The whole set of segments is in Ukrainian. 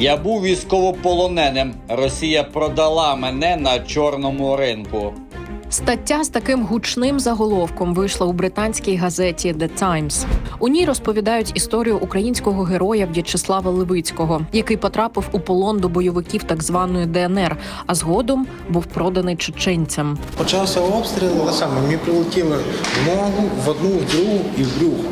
Я був військовополоненим. Росія продала мене на чорному ринку. Стаття з таким гучним заголовком вийшла у британській газеті The Times. У ній розповідають історію українського героя В'ячеслава Левицького, який потрапив у полон до бойовиків так званої ДНР, а згодом був проданий чеченцям. Почався обстріл, те саме мені прилетіло в ногу, в одну, в другу і в брюх.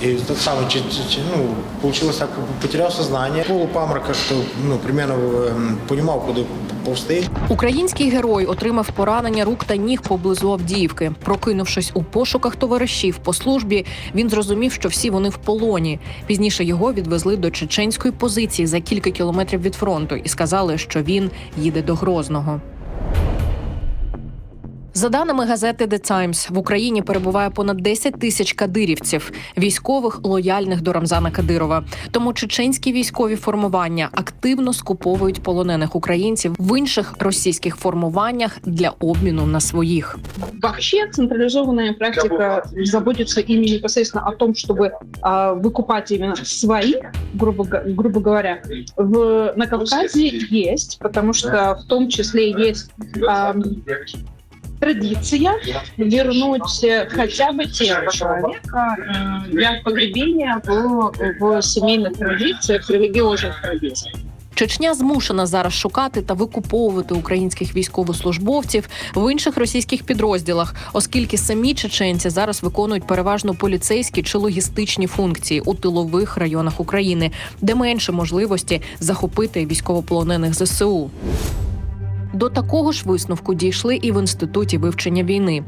Чи, чи, чи, ну, получилось так, потеряв сознание. Полупаморока, що, ну, примерно ем, понімав, куди повсти. Український герой отримав поранення рук та ніг поблизу Авдіївки. Прокинувшись у пошуках товаришів по службі, він зрозумів, що всі вони в полоні. Пізніше його відвезли до чеченської позиції за кілька кілометрів від фронту і сказали, що він їде до Грозного. За даними газети The Times, в Україні перебуває понад 10 тисяч кадирівців, військових лояльних до Рамзана Кадирова. Тому чеченські військові формування активно скуповують полонених українців в інших російських формуваннях для обміну на своїх. Вообще централизованная практика заботится ими непосредственно о том, чтобы а, выкупать именно своих, грубо, грубо говоря, в, на Кавказе есть, потому что в том числе есть традиция вернуть э, хотя бы тело человека э, для погребения в, в семейных традициях, в религиозных традициях. Чечня змушена зараз шукати та викуповувати українських військовослужбовців в інших російських підрозділах, оскільки самі чеченці зараз виконують переважно поліцейські чи логістичні функції у тилових районах України, де менше можливості захопити військовополонених ЗСУ. До такого ж висновку дійшли і в інституті вивчення війни.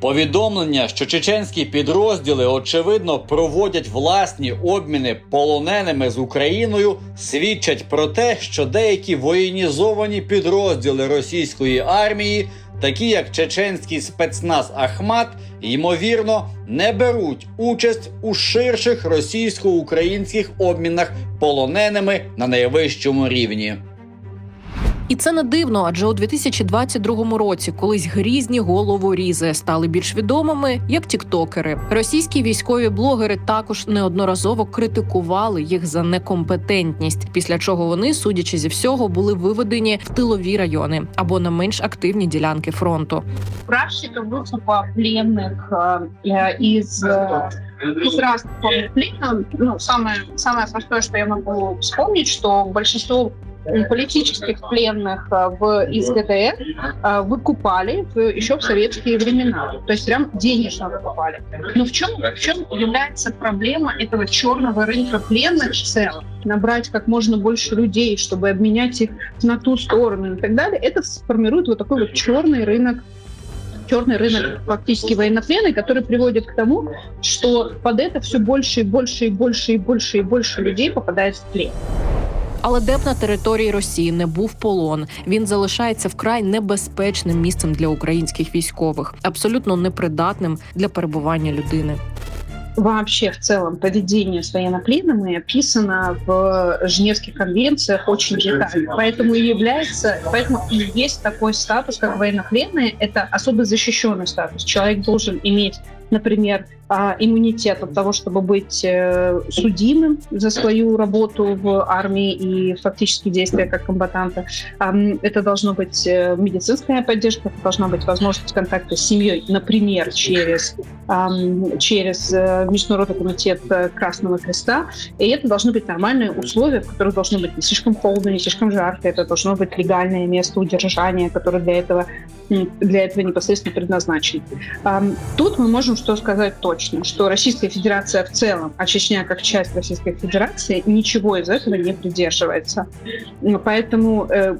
Повідомлення, що чеченські підрозділи очевидно проводять власні обміни полоненими з Україною, свідчать про те, що деякі воєнізовані підрозділи російської армії, такі як чеченський спецназ Ахмат, ймовірно, не беруть участь у ширших російсько-українських обмінах полоненими на найвищому рівні. І це не дивно, адже у 2022 році колись грізні головорізи стали більш відомими як тіктокери. Російські військові блогери також неодноразово критикували їх за некомпетентність, після чого вони, судячи зі всього, були виведені в тилові райони або на менш активні ділянки фронту. практика выкупа пленных э, э, из, э, из разных форм плена. Ну, самое, самое простое, что я могу вспомнить, что большинство м, политических пленных э, в, из ГДР э, выкупали в, еще в советские времена. То есть прям денежно выкупали. Но в чем, в чем является проблема этого черного рынка пленных в целом? Набрать как можно больше людей, чтобы обменять их на ту сторону и так далее, это сформирует вот такой вот черный рынок черный рынок фактически военнопленный, который приводит к тому, что под это все больше и больше и больше и больше и больше людей попадает в плен. Але де б на території Росії не був полон, він залишається вкрай небезпечним місцем для українських військових, абсолютно непридатним для перебування людини. Вообще, в целом, поведение с военнопленными описано в Женевских конвенциях очень детально. Поэтому и является, поэтому и есть такой статус, как военнопленные. Это особо защищенный статус. Человек должен иметь, например, а, иммунитет от того, чтобы быть э, судимым за свою работу в армии и фактически действия как комбатанта. Это должно быть э, медицинская поддержка, это должна быть возможность контакта с семьей, например, через, через э, Международный комитет Красного Креста. И это должны быть нормальные условия, в которых должно быть не слишком холодно, не слишком жарко. Это должно быть легальное место удержания, которое для этого, для этого непосредственно предназначено. Ам, Тут мы можем что сказать точно, что Российская Федерация в целом, а Чечня как часть Российской Федерации, ничего из этого не придерживается. Ну, Поэтому э,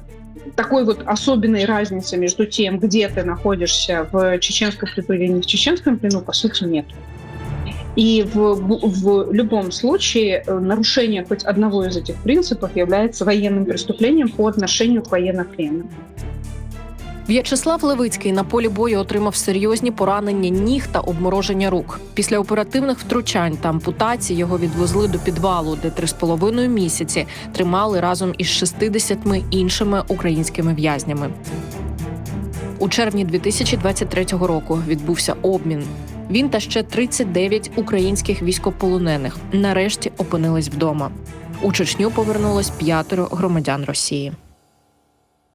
такой вот особенной разницы между тем, где ты находишься в чеченском плену или не в чеченском плену, по сути, нет. И в, в любом случае э, нарушение хоть одного из этих принципов является военным преступлением по отношению к военнопленным. В'ячеслав Левицький на полі бою отримав серйозні поранення ніг та обмороження рук. Після оперативних втручань та ампутацій його відвезли до підвалу, де три з половиною місяці тримали разом із 60 іншими українськими в'язнями. У червні 2023 року відбувся обмін. Він та ще 39 українських військополонених нарешті опинились вдома. У Чечню повернулось п'ятеро громадян Росії.